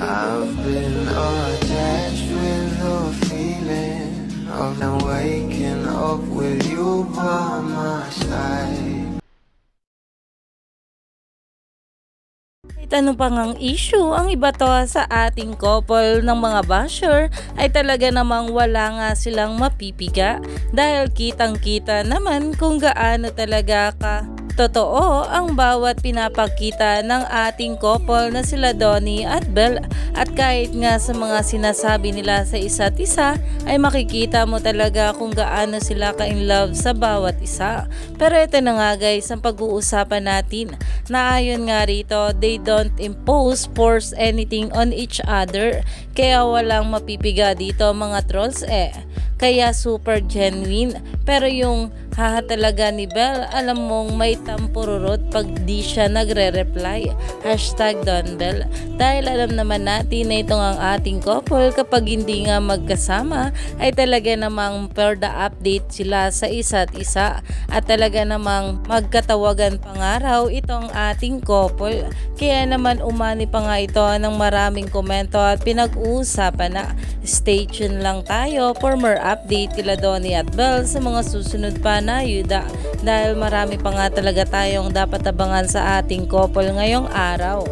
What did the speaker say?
I've been attached with the feeling of now waking up with you by my side. Kahit ano pang ang issue, ang iba to sa ating couple ng mga basher ay talaga namang wala nga silang mapipiga dahil kitang kita naman kung gaano talaga ka Totoo ang bawat pinapakita ng ating couple na sila Donnie at Belle at kahit nga sa mga sinasabi nila sa isa't isa ay makikita mo talaga kung gaano sila ka-in love sa bawat isa. Pero ito na nga guys ang pag-uusapan natin na ayon nga rito they don't impose force anything on each other kaya walang mapipiga dito mga trolls eh. Kaya super genuine. Pero yung haha talaga ni Belle, alam mong may tampururot pag di siya nagre-reply. Hashtag Don Bell. Dahil alam naman natin na itong ang ating couple kapag hindi nga magkasama ay talaga namang per the update sila sa isa't isa at talaga namang magkatawagan pangaraw itong ating couple. Kaya naman umani pa nga ito ng maraming komento at pinag-uusapan na stay tuned lang tayo for more update kila Donnie at Belle sa mga susunod pa na yuda dahil marami pa nga talaga tayong dapat abangan sa ating couple ngayong araw.